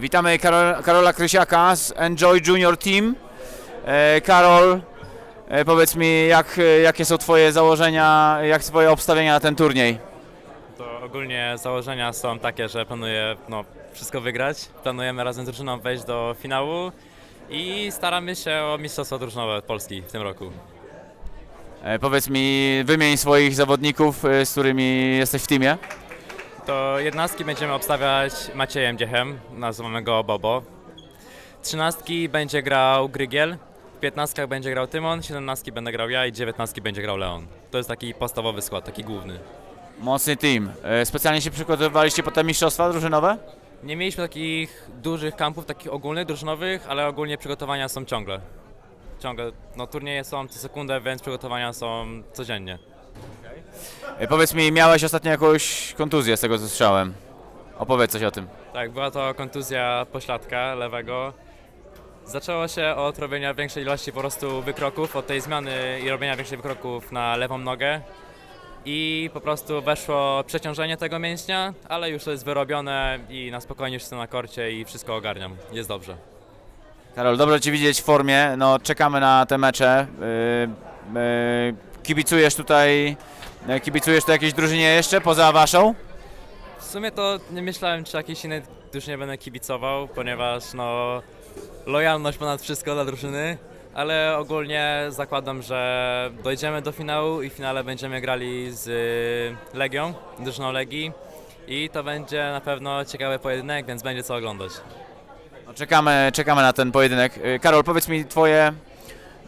Witamy Karol, Karola Krysiaka z Enjoy Junior Team. E, Karol, e, powiedz mi, jak, e, jakie są Twoje założenia, jak Twoje obstawienia na ten turniej? To ogólnie założenia są takie, że planuję no, wszystko wygrać. Planujemy razem z drużyną wejść do finału i staramy się o Mistrzostwo Drużynowe Polski w tym roku. E, powiedz mi, wymień swoich zawodników, z którymi jesteś w teamie. To jednostki będziemy obstawiać Maciejem Dziechem, nazywamy go Bobo. Trzynastki będzie grał Grygiel, w piętnastkach będzie grał Tymon, siedemnastki będę grał ja i dziewiętnastki będzie grał Leon. To jest taki podstawowy skład, taki główny. Mocny team. E, Specjalnie się przygotowywaliście po te mistrzostwa drużynowe? Nie mieliśmy takich dużych kampów, takich ogólnych, drużynowych, ale ogólnie przygotowania są ciągle. Ciągle, no turnieje są co sekundę, więc przygotowania są codziennie. E, Powiedz mi, miałeś ostatnio jakąś kontuzję z tego co słyszałem. Opowiedz coś o tym. Tak, była to kontuzja pośladka lewego. Zaczęło się od robienia większej ilości po prostu wykroków, od tej zmiany i robienia większych wykroków na lewą nogę. I po prostu weszło przeciążenie tego mięśnia, ale już to jest wyrobione i na spokojnie już jestem na korcie i wszystko ogarniam. Jest dobrze. Karol, dobrze Cię widzieć w formie. No, czekamy na te mecze. E, e, Kibicujesz tutaj, e, kibicujesz tu jakiejś drużynie jeszcze poza Waszą? W sumie to nie myślałem, czy jakiejś innej drużynie będę kibicował, ponieważ no lojalność ponad wszystko dla drużyny, ale ogólnie zakładam, że dojdziemy do finału i w finale będziemy grali z y, Legią, drużyną Legii i to będzie na pewno ciekawy pojedynek, więc będzie co oglądać. No, czekamy, czekamy na ten pojedynek. E, Karol, powiedz mi twoje,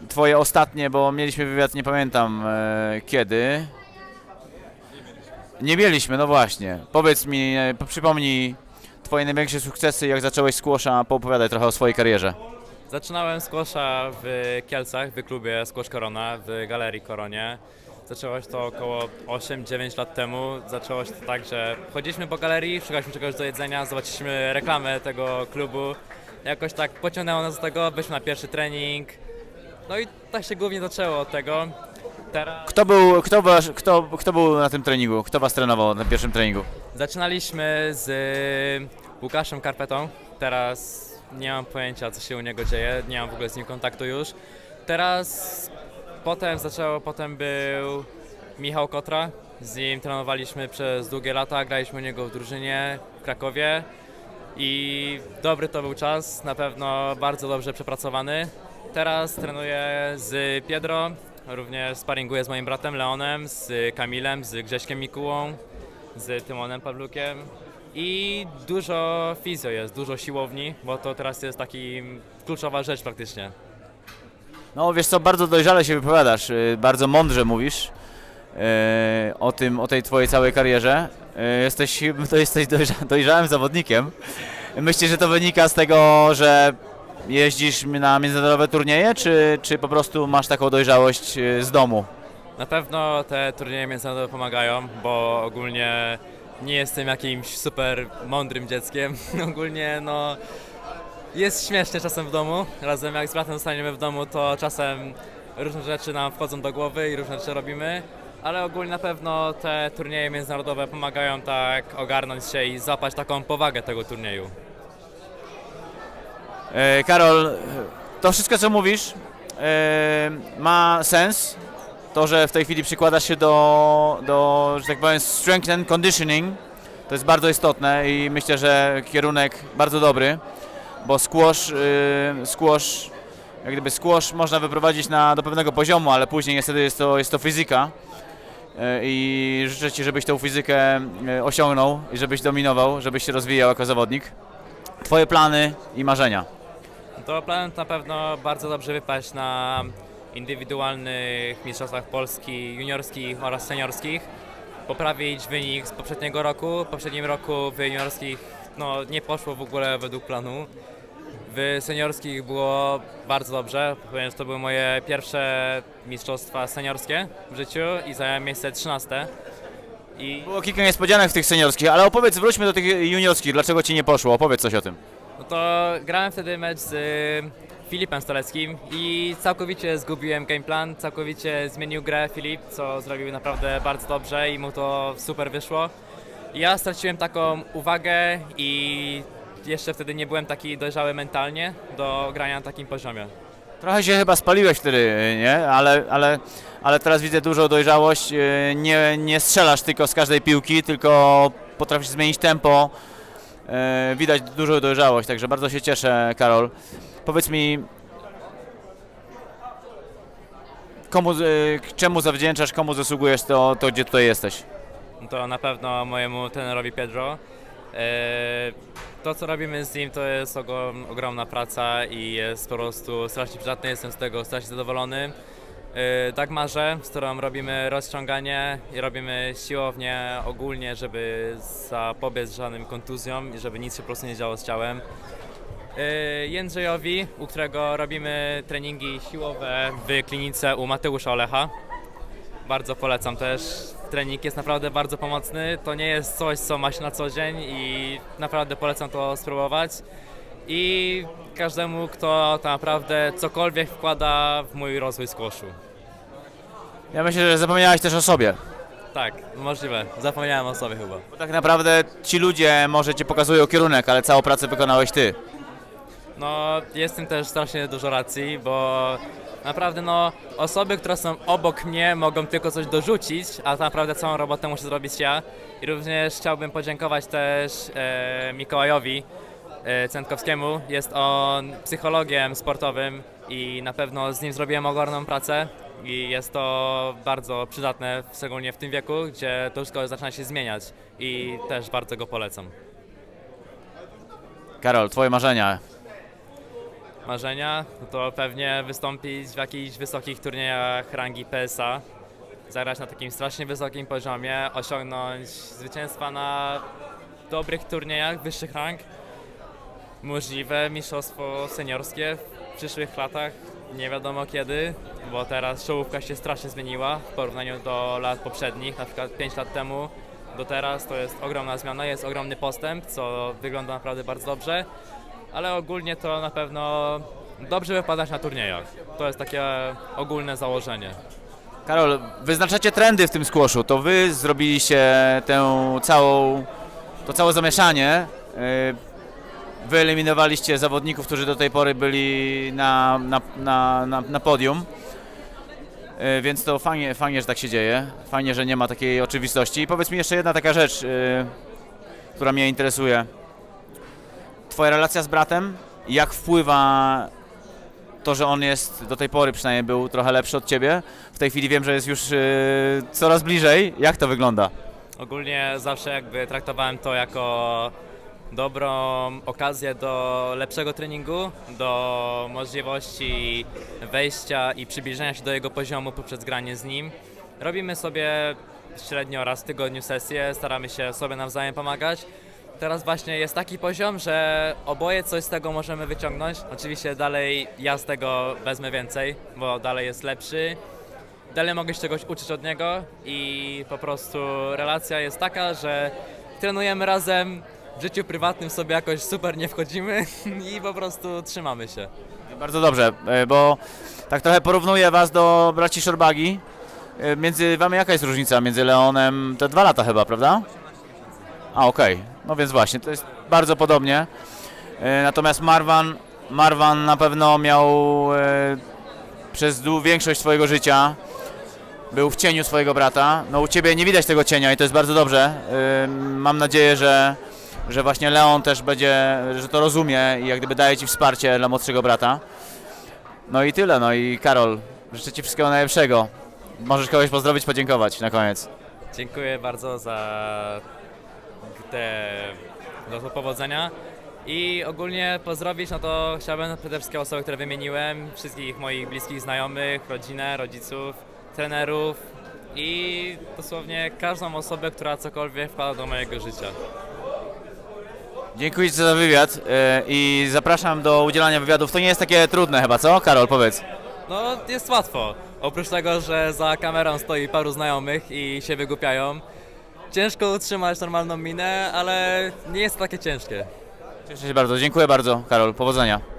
twoje ostatnie, bo mieliśmy wywiad, nie pamiętam e, kiedy. Nie mieliśmy, no właśnie. Powiedz mi, e, po- przypomnij Twoje największe sukcesy, jak zacząłeś squasha, poopowiadaj trochę o swojej karierze. Zaczynałem squasha w Kielcach, w klubie Squash Korona, w Galerii Koronie. Zaczęło się to około 8-9 lat temu. Zaczęło się to tak, że chodziliśmy po galerii, szukaliśmy czegoś do jedzenia, zobaczyliśmy reklamę tego klubu. Jakoś tak pociągnęło nas do tego, byliśmy na pierwszy trening. No i tak się głównie zaczęło od tego. Teraz Kto był, kto, wasz, kto, kto był na tym treningu? Kto Was trenował na pierwszym treningu? zaczynaliśmy z Łukaszem Karpetą. Teraz nie mam pojęcia, co się u niego dzieje, nie mam w ogóle z nim kontaktu już. Teraz potem zaczęło, potem był Michał Kotra. Z nim trenowaliśmy przez długie lata, graliśmy u niego w drużynie w Krakowie i dobry to był czas, na pewno bardzo dobrze przepracowany. Teraz trenuję z Piedro, również sparinguję z moim bratem Leonem, z Kamilem, z Grześkiem Mikułą, z Tymonem Pawlukiem i dużo fizjo jest, dużo siłowni, bo to teraz jest taki kluczowa rzecz praktycznie. No wiesz co, bardzo dojrzale się wypowiadasz, y, bardzo mądrze mówisz y, o tym, o tej twojej całej karierze. Y, Jesteś, to jesteś dojrza, dojrzałym zawodnikiem. Myślisz, że to wynika z tego, że jeździsz na międzynarodowe turnieje, czy, czy po prostu masz taką dojrzałość y, z domu? Na pewno te turnieje międzynarodowe pomagają, bo ogólnie nie jestem jakimś super mądrym dzieckiem. ogólnie no jest śmiesznie czasem w domu. Razem jak z bratem zostaniemy w domu, to czasem różne rzeczy nam wchodzą do głowy i różne rzeczy robimy. Ale ogólnie na pewno te turnieje międzynarodowe pomagają tak ogarnąć się i złapać taką powagę tego turnieju. E, Karol, to wszystko co mówisz e, ma sens. To, że w tej chwili przykładasz się do, do, że tak powiem, strength and conditioning, to jest bardzo istotne i myślę, że kierunek bardzo dobry, bo squash, e, squash jak gdyby squash można wyprowadzić na, do pewnego poziomu, ale później niestety jest to, jest to fizyka. E, I życzę Ci, żebyś tą fizykę osiągnął i żebyś dominował, żebyś się rozwijał jako zawodnik. Twoje plany i marzenia. To planem na pewno bardzo dobrze wypaść na indywidualnych mistrzostwach Polski juniorskich oraz seniorskich. Poprawić wynik z poprzedniego roku. W poprzednim roku w juniorskich no, nie poszło w ogóle według planu. W seniorskich było bardzo dobrze, ponieważ to były moje pierwsze mistrzostwa seniorskie w życiu i zająłem miejsce 13. I Było kilka niespodzianek w tych seniorskich, ale opowiedz, wróćmy do tych juniorskich. Dlaczego ci nie poszło? Opowiedz coś o tym. No to grałem wtedy mecz z y, Filipem Stoleckim i całkowicie zgubiłem gameplan, całkowicie zmienił grę Filip, co zrobił naprawdę bardzo dobrze i mu to super wyszło. Ja straciłem taką uwagę i jeszcze wtedy nie byłem taki dojrzały mentalnie do grania na takim poziomie. Trochę się chyba spaliłeś wtedy, nie? Ale, ale, ale teraz widzę dużą dojrzałość. Yy, Nie, nie strzelasz tylko z każdej piłki, tylko potrafisz zmienić tempo. Yy, Widać dużą dojrzałość, także bardzo się cieszę, Karol. Powiedz mi, komu, yy, czemu zawdzięczasz, komu zasługujesz to, to gdzie tutaj jesteś? To na pewno mojemu trenerowi Pedro. E, To, co robimy z nim, to jest ogrom, ogromna praca i jest po prostu strasznie przydatny. Jestem z tego strasznie zadowolony. E, Dagmarze, z którą robimy rozciąganie i robimy siłownię ogólnie, żeby zapobiec żadnym kontuzjom i żeby nic się po prostu nie działo z ciałem. E, Jędrzejowi, u którego robimy treningi siłowe w klinice u Mateusza Olecha. Bardzo polecam też. Trening jest naprawdę bardzo pomocny. To nie jest coś, co ma się na co dzień i naprawdę polecam to spróbować. I każdemu, kto tak naprawdę cokolwiek wkłada w mój rozwój squashu. Ja myślę, że zapomniałeś też o sobie. Tak, możliwe. Zapomniałem o sobie chyba. Bo tak naprawdę ci ludzie może cię pokazują kierunek, ale całą pracę wykonałeś ty. No, jest w tym też strasznie dużo racji, bo naprawdę no, osoby, które są obok mnie mogą tylko coś dorzucić, a tak naprawdę całą robotę muszę zrobić ja. I również chciałbym podziękować też e, Mikołajowi e, Centkowskiemu. Jest on psychologiem sportowym i na pewno z nim zrobiłem ogromną pracę. I jest to bardzo przydatne, szczególnie w tym wieku, gdzie to wszystko zaczyna się zmieniać i też bardzo go polecam. Karol, twoje marzenia. marzenia, no to pewnie wystąpić w jakichś wysokich turniejach rangi PSA, zagrać na takim strasznie wysokim poziomie, osiągnąć zwycięstwa na dobrych turniejach wyższych rang, możliwe mistrzostwo seniorskie w przyszłych latach, nie wiadomo kiedy, bo teraz czołówka się strasznie zmieniła w porównaniu do lat poprzednich, na przykład 5 lat temu do teraz to jest ogromna zmiana, jest ogromny postęp, co wygląda naprawdę bardzo dobrze ale ogólnie to na pewno dobrze wypadać na turniejach. To jest takie ogólne założenie. Karol, wyznaczacie trendy w tym squashu. To wy zrobiliście tę całą, to całe zamieszanie. Yy, Wyeliminowaliście zawodników, którzy do tej pory byli na, na, na, na, na podium. Yy, Więc to fajnie, fajnie, że tak się dzieje. Fajnie, że nie ma takiej oczywistości. I powiedz mi jeszcze jedna taka rzecz, yy, która mnie interesuje. Twoja relacja z bratem, jak wpływa to, że on jest do tej pory przynajmniej był trochę lepszy od ciebie. W tej chwili wiem, że jest już yy, coraz bliżej. Jak to wygląda? Ogólnie zawsze jakby traktowałem to jako dobrą okazję do lepszego treningu, do możliwości wejścia i przybliżenia się do jego poziomu poprzez granie z nim. Robimy sobie średnio raz w tygodniu sesję, staramy się sobie nawzajem pomagać. Teraz właśnie jest taki poziom, że oboje coś z tego możemy wyciągnąć. Oczywiście dalej ja z tego wezmę więcej, bo dalej jest lepszy. Dalej mogę się czegoś uczyć od niego i po prostu relacja jest taka, że trenujemy razem, w życiu prywatnym sobie jakoś super nie wchodzimy i po prostu trzymamy się. Bardzo dobrze, yy, bo tak trochę porównuję was do braci Szorbagi. Yy, Między wami jaka jest różnica? Między Leonem to dwa lata chyba, prawda? A, okej. No więc właśnie, to jest bardzo podobnie. Yy, Natomiast Marwan, Marwan na pewno miał przez większość swojego życia był w cieniu swojego brata. No u ciebie nie widać tego cienia i to jest bardzo dobrze. Mam nadzieję, że, że właśnie Leon też będzie, że to rozumie i jak gdyby daje ci wsparcie dla młodszego brata. No i tyle, no i Karol, życzę ci wszystkiego najlepszego. Możesz kogoś pozdrowić, podziękować na koniec. Dziękuję bardzo za te za powodzenia. I ogólnie pozdrowić, no to chciałbym przede wszystkim osoby, które wymieniłem, wszystkich moich bliskich znajomych, rodzinę, rodziców, trenerów i dosłownie każdą osobę, która cokolwiek wkłada do mojego życia. Dziękuję ci za wywiad yy, i zapraszam do udzielania wywiadów. To nie jest takie trudne chyba, co? Karol, powiedz. No, jest łatwo. Oprócz tego, że za kamerą stoi paru znajomych i się wygłupiają, ciężko utrzymać normalną minę, ale nie jest takie ciężkie. Cieszę się bardzo, dziękuję bardzo, Karol, powodzenia.